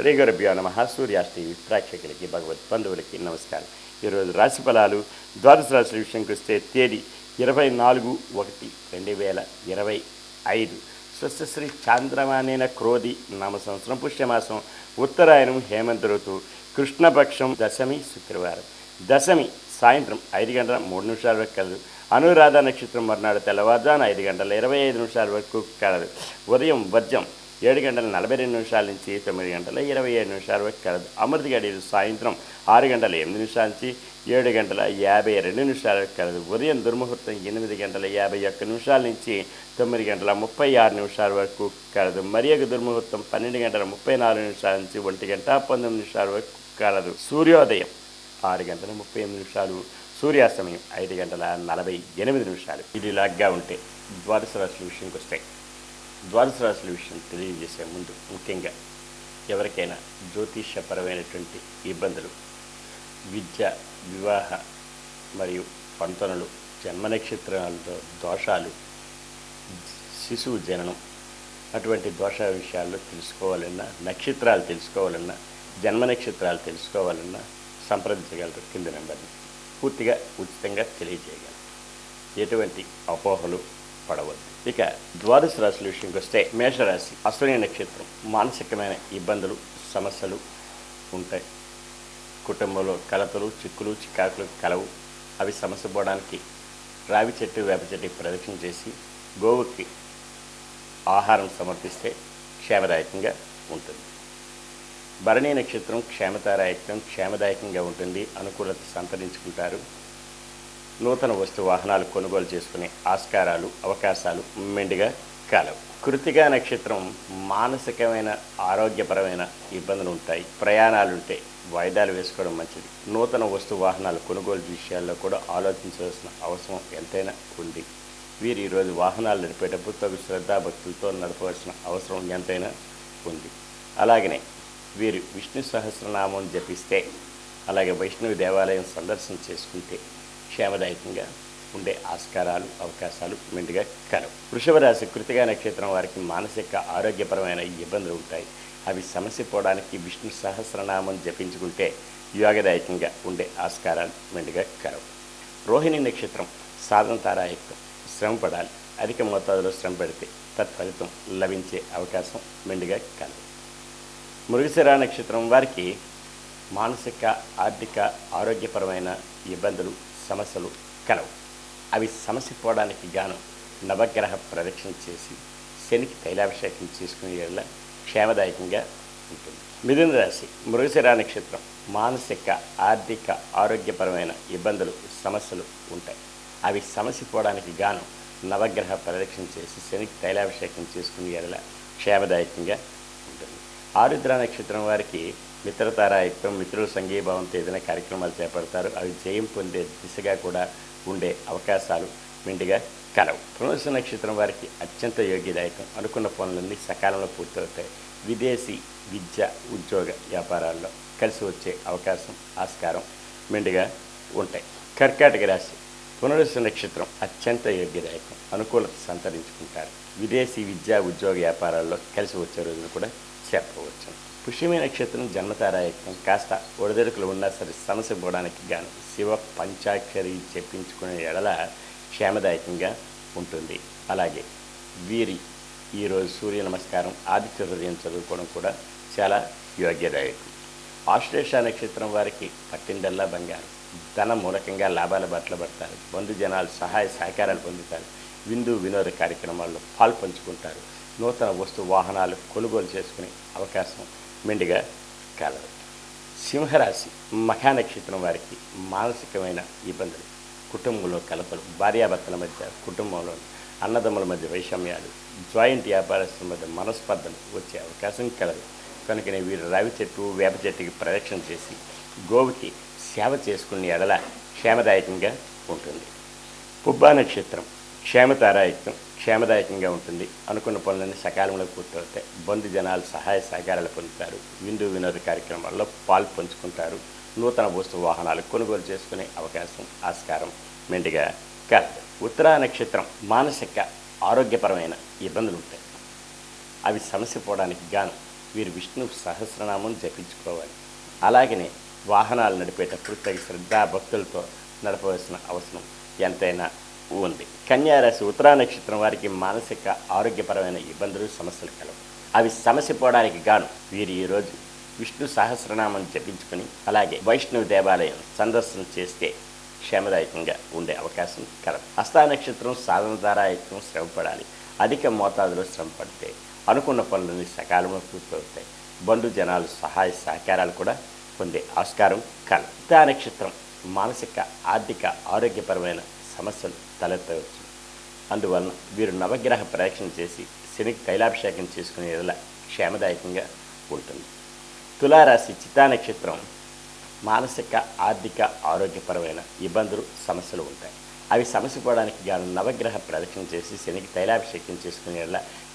శ్రీ గురుభ్యో నమ. సూర్యాష్టి ప్రేక్షకులకి భగవత్ బంధువులకి నమస్కారం. ఈరోజు రాశి ఫలాలు ద్వాదశ రాశుల విషయంకి వస్తే తేదీ ఇరవై నాలుగు ఒకటి రెండు వేల ఇరవై ఐదు. స్వస్థశ్రీ చాంద్రమానేన క్రోధి నామ సంవత్సరం పుష్యమాసం. ఉత్తరాయణం హేమంత ఋతు కృష్ణపక్షం దశమి శుక్రవారం. దశమి సాయంత్రం ఐదు గంటల మూడు నిమిషాల వరకు కలదు. అనురాధ నక్షత్రం మర్నాడు తెల్లవారుజాను ఐదు గంటల ఇరవై ఐదు నిమిషాల వరకు కలదు. ఉదయం వజ్రం ఏడు గంటల నలభై రెండు నిమిషాల నుంచి తొమ్మిది గంటల ఇరవై ఏడు నిమిషాల వరకు కలదు అమృత గడియలు సాయంత్రం ఆరు గంటల ఎనిమిది నిమిషాల నుంచి ఏడు గంటల యాభై రెండు నిమిషాల వరకు కలదు. ఉదయం దుర్ముహూర్తం ఎనిమిది గంటల యాభై ఒక్క నిమిషాల నుంచి తొమ్మిది గంటల ముప్పై ఆరు నిమిషాల వరకు కలదు. మరి ఒక దుర్ముహూర్తం పన్నెండు గంటల ముప్పై నాలుగు నిమిషాల నుంచి ఒంటి గంట పంతొమ్మిది నిమిషాల వరకు కలదు. సూర్యోదయం ఆరు గంటల ముప్పై ఎనిమిది నిమిషాలు సూర్యాస్తమయం ఐదు గంటల నలభై ఎనిమిది నిమిషాలు. ఇది లాగ్గా ఉంటే ద్వాదశ రాశుల విషయంకి వస్తాయి ద్వాదశ రాశుల విషయం తెలియజేసే ముందు ముఖ్యంగా ఎవరికైనా జ్యోతిష్యపరమైనటువంటి ఇబ్బందులు విద్య వివాహ మరియు పంతనలు జన్మ నక్షత్రాలతో దోషాలు శిశువు జననం అటువంటి దోష విషయాల్లో తెలుసుకోవాలన్నా నక్షత్రాలు తెలుసుకోవాలన్నా జన్మ నక్షత్రాలు తెలుసుకోవాలన్నా సంప్రదించగలరు కింద నెంబర్ని. పూర్తిగా ఉచితంగా తెలియజేయగలరు. ఎటువంటి అపోహలు పడవద్దు. ఇక ద్వాదశ రాశుల విషయంకి వస్తే మేషరాశి అశ్విని నక్షత్రం మానసికమైన ఇబ్బందులు సమస్యలు ఉంటాయి. కుటుంబంలో కలతలు చిక్కులు చికాకులు కలవు. అవి సమస్య పోవడానికి రావి చెట్టు వేప చెట్టు ప్రదక్షిణ చేసి గోవుకి ఆహారం సమర్పిస్తే క్షేమదాయకంగా ఉంటుంది. భరణీ నక్షత్రం క్షేమతారాయకం క్షేమదాయకంగా ఉంటుంది. అనుకూలత సంతరించుకుంటారు. నూతన వస్తు వాహనాలు కొనుగోలు చేసుకునే ఆస్కారాలు అవకాశాలు మెండుగా కలవు. కృతిగా నక్షత్రం మానసికమైన ఆరోగ్యపరమైన ఇబ్బందులు ఉంటాయి. ప్రయాణాలు ఉంటే వాయిదాలు వేసుకోవడం మంచిది. నూతన వస్తు వాహనాలు కొనుగోలు విషయాల్లో కూడా ఆలోచించవలసిన అవసరం ఎంతైనా ఉంది. వీరు ఈరోజు వాహనాలు నడిపేటప్పుడు తగు శ్రద్ధాభక్తులతో నడపవలసిన అవసరం ఎంతైనా ఉంది. అలాగనే వీరు విష్ణు సహస్రనామం జపిస్తే అలాగే వైష్ణవి దేవాలయం సందర్శన చేసుకుంటే క్షేమదాయకంగా ఉండే ఆస్కారాలు అవకాశాలు మెండుగా కలవు. వృషభ రాశి కృతిగా నక్షత్రం వారికి మానసిక ఆరోగ్యపరమైన ఇబ్బందులు ఉంటాయి. అవి సమస్య పోవడానికి విష్ణు సహస్రనామం జపించుకుంటే యోగదాయకంగా ఉండే ఆస్కారాలు మెండుగా కలవు. రోహిణి నక్షత్రం సాధన తారాయుక్తం శ్రమ పడాలి. అధిక మోతాదులో శ్రమ పెడితే తత్ఫలితం లభించే అవకాశం మెండుగా కలవు. మృగశిరా నక్షత్రం వారికి మానసిక ఆర్థిక ఆరోగ్యపరమైన ఇబ్బందులు సమస్యలు కలవు. అవి సమస్య పోవడానికి గాను నవగ్రహ ప్రదక్షిణ చేసి శనికి తైలాభిషేకం చేసుకునే వల్ల క్షేమదాయకంగా ఉంటుంది. మిథున రాశి మృగశిర నక్షత్రం మానసిక ఆర్థిక ఆరోగ్యపరమైన ఇబ్బందులు సమస్యలు ఉంటాయి. అవి సమస్య పోవడానికి గాను నవగ్రహ ప్రదక్షిణ చేసి శనికి తైలాభిషేకం చేసుకునే వల్ల క్షేమదాయకంగా ఉంటుంది. ఆరుద్ర నక్షత్రం వారికి మిత్రతారాయుక్తం మిత్రుల సంఘీభావంతో ఏదైనా కార్యక్రమాలు చేపడతారు. అవి జయం పొందే దిశగా కూడా ఉండే అవకాశాలు మెండుగా కలవు. పునర్స నక్షత్రం వారికి అత్యంత యోగ్యదాయకం. అనుకున్న పనులన్నీ సకాలంలో పూర్తవుతాయి. విదేశీ విద్య ఉద్యోగ వ్యాపారాల్లో కలిసి వచ్చే అవకాశం ఆస్కారం మెండుగా ఉంటాయి. కర్కాటక రాశి పునరుస నక్షత్రం అత్యంత యోగ్యదాయకం. అనుకూలత సంతరించుకుంటారు. విదేశీ విద్యా ఉద్యోగ వ్యాపారాల్లో కలిసి వచ్చే రోజులు కూడా చెప్పవచ్చు పుష్యమి నక్షత్రం జన్మతారాయకం కాస్త ఒడిదొడుకులు ఉన్నా సరే సమస్య పోవడానికి గాను శివ పంచాక్షరి చెప్పించుకునే ఎడల క్షేమదాయకంగా ఉంటుంది. అలాగే వీరి ఈరోజు సూర్య నమస్కారం ఆదిత్య హృదయం చదువుకోవడం కూడా చాలా యోగ్యదాయకం. ఆశ్లేష నక్షత్రం వారికి పట్టిందల్లా బంగారం. ధన మూలకంగా లాభాల బట్టలు పడతారు. బంధు జనాలు సహాయ సహకారాలు పొందుతారు. విందు వినోద కార్యక్రమాల్లో పాల్పంచుకుంటారు. నూతన వస్తు వాహనాలు కొనుగోలు చేసుకునే అవకాశం మెండుగా కలదు సింహరాశి మఖానక్షత్రం వారికి మానసికమైన ఇబ్బందులు. కుటుంబంలో కలపలు భార్యాభర్తల మధ్య కుటుంబంలో అన్నదమ్ముల మధ్య వైషమ్యాలు జాయింట్ వ్యాపారస్తుల మధ్య మనస్పర్ధలు వచ్చే అవకాశం కలదు. కనుకనే వీరు రావి చెట్టు వేప చెట్టుకి ప్రదక్షిణ చేసి గోవుకి సేవ చేసుకునే ఎడల క్షేమదాయకంగా ఉంటుంది. పుబ్బా నక్షత్రం క్షేమతారాయుక్తం క్షేమదాయకంగా ఉంటుంది. అనుకున్న పనులన్నీ సకాలంలో పూర్తవుతాయి. బంధు జనాలు సహాయ సహకారాలు పొందుతారు. విందు వినోద కార్యక్రమాల్లో పాలు పంచుకుంటారు. నూతన వస్తు వాహనాలు కొనుగోలు చేసుకునే అవకాశం ఆస్కారం మెండుగా కాదు. ఉత్తరా నక్షత్రం మానసిక ఆరోగ్యపరమైన ఇబ్బందులు ఉంటాయి. అవి సమస్య పోవడానికి గాను వీరు విష్ణు సహస్రనామం జపించుకోవాలి. అలాగనే వాహనాలు నడిపేటప్పుడు తగి శ్రద్ధా భక్తులతో నడపవలసిన అవసరం ఎంతైనా ఉంది. కన్యారాశి ఉత్తరా నక్షత్రం వారికి మానసిక ఆరోగ్యపరమైన ఇబ్బందులు సమస్యలు కలవు. అవి సమస్య పోవడానికి గాను వీరు ఈరోజు విష్ణు సహస్రనామం జపించుకుని అలాగే వైష్ణవ దేవాలయం సందర్శన చేస్తే క్షేమదాయకంగా ఉండే అవకాశం కలదు హస్తా నక్షత్రం సాధన ధారాయత్నం శ్రమపడాలి. అధిక మోతాదులో శ్రమ పడితే అనుకున్న పనులని సకాలంలో పూర్తవుతాయి. బంధు జనాలు సహాయ సహకారాలు కూడా పొందే ఆస్కారం కలదు హస్తా నక్షత్రం మానసిక ఆర్థిక ఆరోగ్యపరమైన సమస్యలు తలెత్తవచ్చు. అందువలన వీరు నవగ్రహ ప్రదక్షిణ చేసి శనికి తైలాభిషేకం చేసుకునే ఎడల క్షేమదాయకంగా ఉంటుంది. తులారాశి చిత్తా నక్షత్రం మానసిక ఆర్థిక ఆరోగ్యపరమైన ఇబ్బందులు సమస్యలు ఉంటాయి. అవి సమస్య పోవడానికి గాను నవగ్రహ ప్రదక్షిణ చేసి శనికి తైలాభిషేకం చేసుకునే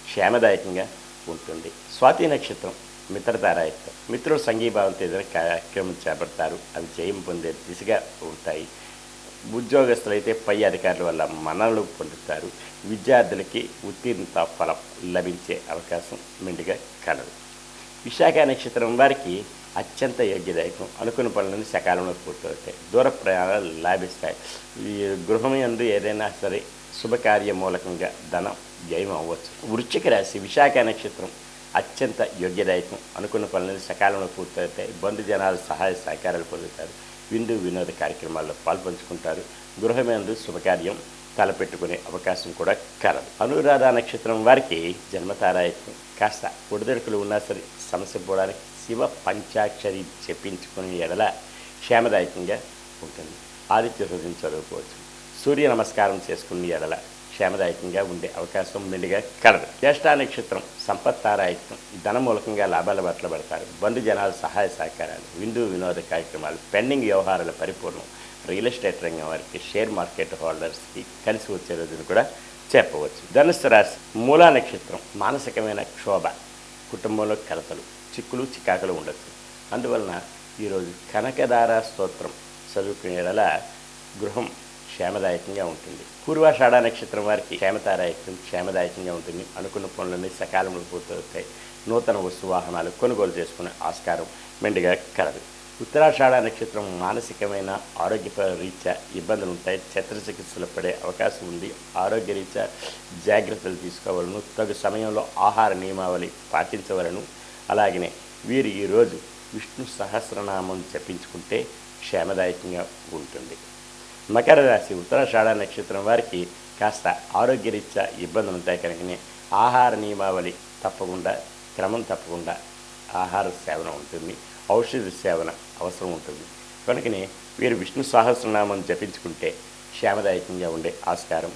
క్షేమదాయకంగా ఉంటుంది. స్వాతి నక్షత్రం మిత్రతారాయత్వం. మిత్రులు సంఘీభావంతో ఏదైనా కార్యక్రమం చేపడతారు. అవి జయం పొందే దిశగా ఉంటాయి. ఉద్యోగస్తులైతే పై అధికారుల వల్ల మన్ననలు పొందుతారు. విద్యార్థులకి ఉత్తీర్ణత ఫలం లభించే అవకాశం మెండుగా కలదు. విశాఖ నక్షత్రం వారికి అత్యంత యోగ్యదాయకం. అనుకున్న పనులను సకాలంలో పూర్తవుతాయి. దూర ప్రయాణాలు లాభిస్తాయి. ఈ గృహం యందు ఏదైనా సరే శుభకార్య మూలకంగా ధనం జయం అవ్వచ్చు. వృశ్చిక రాశి విశాఖ నక్షత్రం అత్యంత యోగ్యదాయకం. అనుకున్న పనులను సకాలంలో పూర్తవుతాయి. బంధు జనాలు సహాయ సహకారాలు పొందుతారు. విందు వినోద కార్యక్రమాల్లో పాల్పంచుకుంటారు. గృహమేందు శుభకార్యం తలపెట్టుకునే అవకాశం కూడా కలదు. అనురాధ నక్షత్రం వారికి జన్మతారాయత్వం కాస్త ఒడిదొడుకులు ఉన్నా సరే సమస్య పోవడానికి శివ పంచాక్షరి చెప్పించుకునే ఎడల క్షేమదాయకంగా ఉంటుంది. ఆదిత్య హృదయం చదువుకోవచ్చు. సూర్య నమస్కారం చేసుకునే ఎడల క్షేమదాయకంగా ఉండే అవకాశం మెండుగా కలదు. జ్యేష్ఠ నక్షత్రం సంపత్తారాయత్వం ధనమూలకంగా లాభాల బట్టలు పడతారు. బంధు జనాల సహాయ సహకారాలు విందు వినోద కార్యక్రమాలు పెండింగ్ వ్యవహారాల పరిపూర్ణం రియల్ ఎస్టేట్ రంగం వారికి షేర్ మార్కెట్ హోల్డర్స్కి కలిసి వచ్చే రోజును కూడా చెప్పవచ్చు. ధనుసు రాశి మూలా నక్షత్రం మానసికమైన క్షోభ కుటుంబంలో కలతలు చిక్కులు చికాకులు ఉండొచ్చు. అందువలన ఈరోజు కనకదార స్తోత్రం చదువుకునేలా గృహం క్షేమదాయకంగా ఉంటుంది. పూర్వాషాఢ నక్షత్రం వారికి క్షేమతారాయకం క్షేమదాయకంగా ఉంటుంది. అనుకున్న పనులన్నీ సకాలంలో పూర్తవుతాయి. నూతన వస్తు వాహనాలు కొనుగోలు చేసుకునే ఆస్కారం మెండుగా కలదు. ఉత్తరాషాఢ నక్షత్రం మానసికమైన ఆరోగ్య రీత్యా ఇబ్బందులు ఉంటాయి. చికిత్సలు పడే అవకాశం ఉంది. ఆరోగ్య రీత్యా జాగ్రత్తలు తీసుకోవాలను తగు సమయంలో ఆహార నియమావళి పాటించవలను. అలాగనే వీరు ఈరోజు విష్ణు సహస్రనామం జపించుకుంటే క్షేమదాయకంగా ఉంటుంది. మకర రాశి ఉత్తరాషాఢ నక్షత్రం వారికి కాస్త ఆరోగ్యరీత్యా ఇబ్బందులు ఉంటాయి కనుకనే ఆహార నియమావళి తప్పకుండా క్రమం తప్పకుండా ఆహార సేవన ఉంటుంది ఔషధ సేవన అవసరం ఉంటుంది. కనుకనే వీరు విష్ణు సహస్రనామం జపించుకుంటే క్షేమదాయకంగా ఉండే ఆస్కారం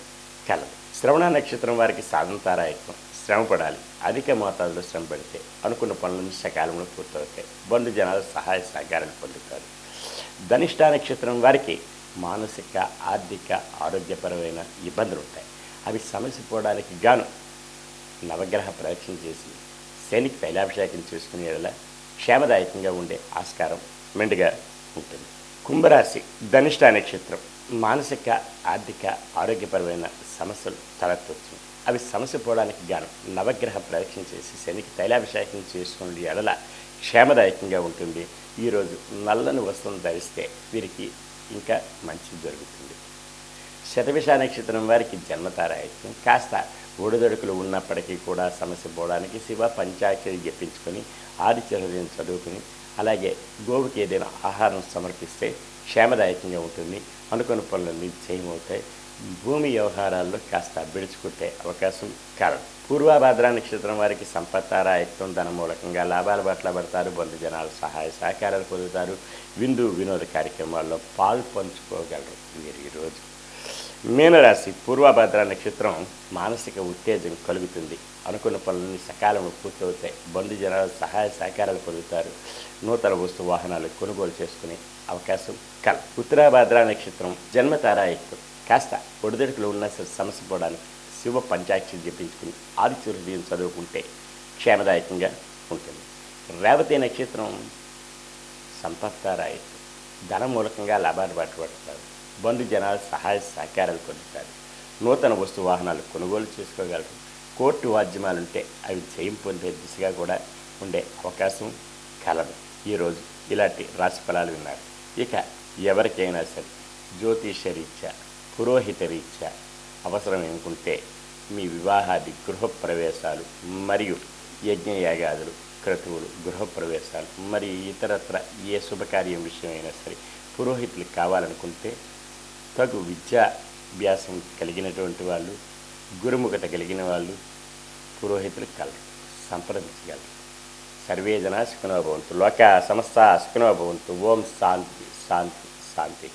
కలదు. శ్రవణ నక్షత్రం వారికి సాధనతారాయకం శ్రమ పడాలి అధిక మోతాదులో శ్రమ పడితే అనుకున్న పనులను సకాలంలో పూర్తవుతాయి. బంధు జనాలు సహాయ సహకారాలు పొందుతారు. ధనిష్ట నక్షత్రం వారికి మానసిక ఆర్థిక ఆరోగ్యపరమైన ఇబ్బందులు ఉంటాయి. అవి సమస్య పోవడానికి గాను నవగ్రహ ప్రదక్షిణ చేసి శనికి తైలాభిషేకం చేసుకునేలా క్షేమదాయకంగా ఉండే ఆస్కారం మెండుగా ఉంటుంది. కుంభరాశి ధనిష్ట నక్షత్రం మానసిక ఆర్థిక ఆరోగ్యపరమైన సమస్యలు తలెత్తవచ్చు అవి సమస్య పోవడానికి గాను నవగ్రహ ప్రదక్షిణ చేసి శనికి తైలాభిషేకం చేసుకునే ఎడల క్షేమదాయకంగా ఉంటుంది. ఈరోజు నల్లని వస్త్రం ధరిస్తే వీరికి ఇంకా మంచి జరుగుతుంది. శతవిష నక్షత్రం వారికి జన్మతారాయత్వం కాస్త ఒడిదొడుకులు ఉన్నప్పటికీ కూడా సమస్య పోవడానికి శివ పంచాక్షరి జపించుకొని ఆదిత్య చదువుకుని అలాగే గోవుకి ఏదైనా ఆహారం సమర్పిస్తే క్షేమదాయకంగా ఉంటుంది. అనుకున్న పనులన్నీ జయమవుతాయి భూమి వ్యవహారాల్లో కాస్త బిడుచుకుంటే అవకాశం కారణం. పూర్వాభాద్ర నక్షత్రం వారికి సంపత్తారాయత్వం ధన మూలకంగా లాభాల పట్ల పడతారు బంధు జనాలు సహాయ సహకారాలు పొందుతారు. విందు వినోద కార్యక్రమాల్లో పాలు పంచుకోగలరు మీరు ఈరోజు. మీనరాశి పూర్వభద్ర నక్షత్రం మానసిక ఉత్తేజం కలుగుతుంది. అనుకున్న పనులన్నీ సకాలంలో పూర్తవుతాయి. బంధు జనాలు సహాయ సహకారాలు పొందుతారు. నూతన వస్తు వాహనాలు కొనుగోలు చేసుకునే అవకాశం కల ఉత్తరాభద్ర నక్షత్రం జన్మతారాయత్వం కాస్త ఒడిదొడుకులు ఉన్న సరే సమస్య పోవడానికి శివ పంచాక్షి జపించుకుని ఆదిత్య చదువుకుంటే క్షేమదాయకంగా ఉంటుంది. రేవతి నక్షత్రం సంపత్తారాయత్వం ధన మూలకంగా లాభాలు పట్టుబడతారు. బంధు జనాలు సహాయ సహకారాలు పొందుతారు. నూతన వస్తు వాహనాలు కొనుగోలు చేసుకోగలరు. కోర్టు వాద్యమాలుంటే అవి జయం పొందే దిశగా కూడా ఉండే అవకాశం కలదు. ఈరోజు ఇలాంటి రాశి ఫలాలు విన్నారు. ఇక ఎవరికైనా సరే జ్యోతిష రీత్యా పురోహిత రీత్యా అవసరం ఏమికుంటే మీ వివాహాది గృహప్రవేశాలు మరియు యజ్ఞయాగాదులు క్రతువులు గృహప్రవేశాలు మరియు ఇతరత్ర ఏ శుభకార్యం విషయమైనా సరే పురోహితులు కావాలనుకుంటే తగు విద్యాభ్యాసం కలిగినటువంటి వాళ్ళు గురుముఖత కలిగిన వాళ్ళు పురోహితులు కలరు సంప్రదించగలరు. సర్వే జనా సుఖినో భవంతు. లోక సమస్త సుఖినో భవంతు. ఓం శాంతి శాంతి శాంతి.